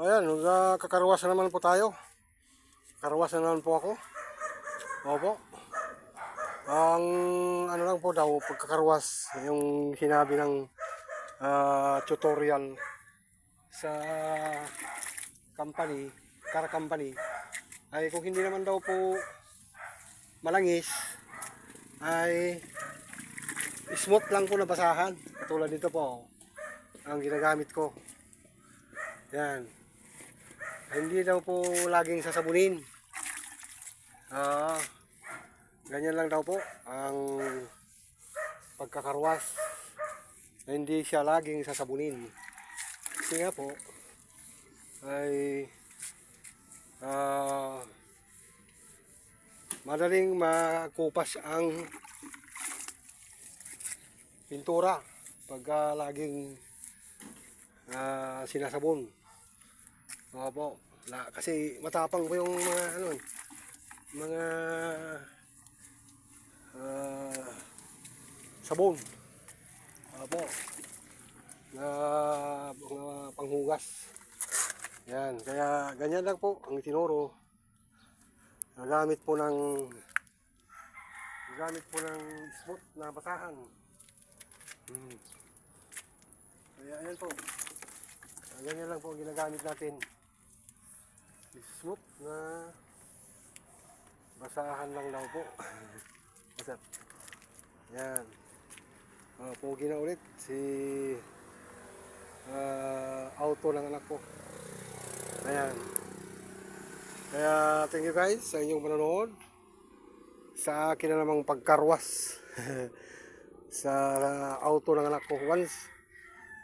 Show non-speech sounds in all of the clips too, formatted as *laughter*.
Ayan, kakaruwas na naman po tayo. Karawas na naman po ako. Opo. Ang ano lang po daw, pagkakaruwas, yung sinabi ng ah, tutorial sa company, car company, ay kung hindi naman daw po malangis, ay smooth lang po na basahan. Katulad dito po, ang ginagamit ko. Yan. Hindi daw po laging sasabunin. Ah, ganyan lang daw po ang pagkakarwas. Hindi siya laging sasabunin. Kasi nga po ay ah, madaling makupas ang pintura pagka laging ah, sinasabon. Opo. La, kasi matapang po yung mga ano, mga ah, sabon. Opo. Na mga panghugas. Yan, kaya ganyan lang po ang tinuro. Nagamit po ng nagamit po ng smooth na basahan. Hmm. Kaya ayan po. Ganyan lang po ang ginagamit natin. Smooth na basahan lang daw po. Basta. Yan. Uh, pogi na ulit si ah, auto ng anak ko. Ayan. Kaya thank you guys sa inyong panonood. Sa akin na namang pagkarwas. *laughs* sa auto ng anak ko once.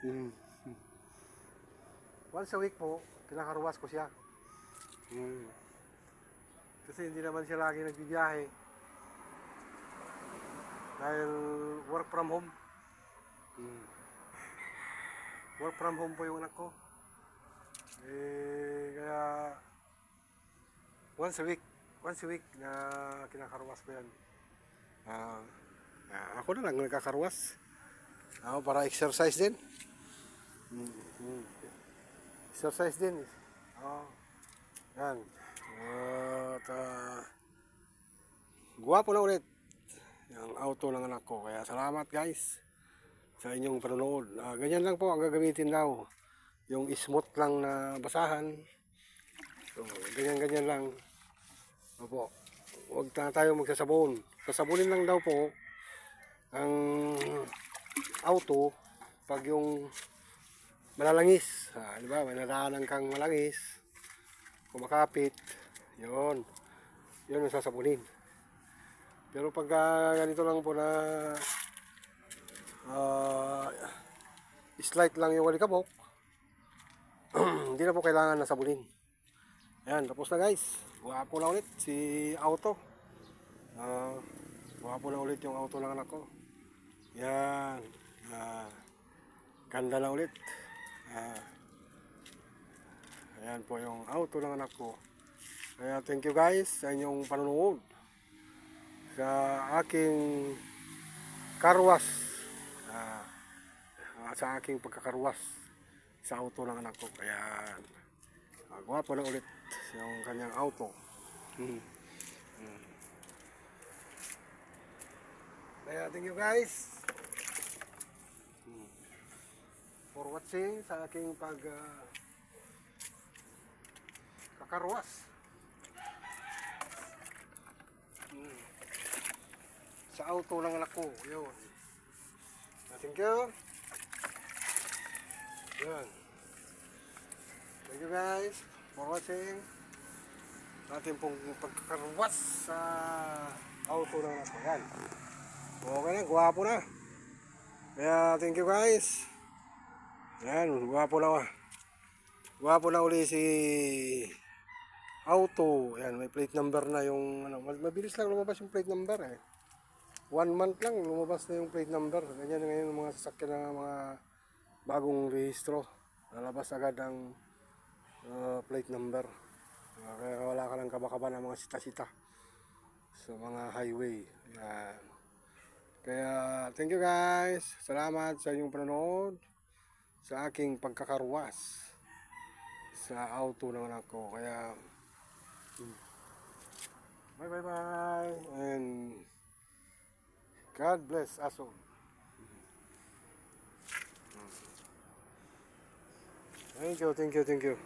Mm. Once a week po, kinakarwas ko siya. Mm. Kasi hindi naman siya lagi nagbibiyahe. Dahil work from home. Mm. Work from home po yung anak ko. Eh, kaya once a week, once a week na kinakarwas ko yan. Ah, ah, ako na lang nagkakarwas. Ako para exercise din. Mm, mm. Exercise din. Oh. Yan. At uh, guwapo na ulit yung auto ng anak ko. Kaya salamat guys sa inyong panonood. Ah, ganyan lang po ang gagamitin daw. Yung smooth lang na basahan. So, ganyan-ganyan lang. Opo. Huwag na tayo magsasabon. Sasabunin lang daw po ang auto pag yung malalangis. Ah, di ba? May nadaanan kang malangis. Kumakapit. Yun. Yun ang sasabunin. Pero pag ah, ganito lang po na ah, slight lang yung walikabok, *clears throat* hindi na po kailangan na sabunin. Ayan, tapos na guys. Guwapo na ulit si auto. Ah, guwapo na ulit yung auto ng anak ko. Yan. Ah, ganda na ulit. Ah, ayan po yung auto ng anak ko. Kaya thank you guys sa inyong panonood sa aking karwas. Ah, sa aking pagkakarwas sa auto ng anak ko. Kaya ah, gwapo na ulit yung kanyang auto. Hmm. Hmm. Kaya thank you guys Hmm. for watching sa aking pag ah, kakarwas. Hmm. Sa auto ng anak ko. Yun. Ah, Thank you. Yan. Thank you guys for watching. Ating pong pagkakarwas sa auto ng anak ko. Yan. Okay na, gwapo na. Kaya thank you guys. Yan, gwapo na. Gwapo na uli si auto. Yan, may plate number na yung ano, mabilis lang lumabas yung plate number eh. One month lang lumabas na yung plate number. Ganyan ngayon yung mga sasakyan ng mga bagong rehistro. Lalabas agad ang uh, plate number. Uh, kaya wala ka lang kabakaba ng mga sita-sita sa mga highway. Yan. Kaya thank you guys. Salamat sa inyong panonood sa aking pagkakarwas sa auto naman ako. Kaya, mm. Bye bye bye. And God bless us all. Thank you, thank you, thank you.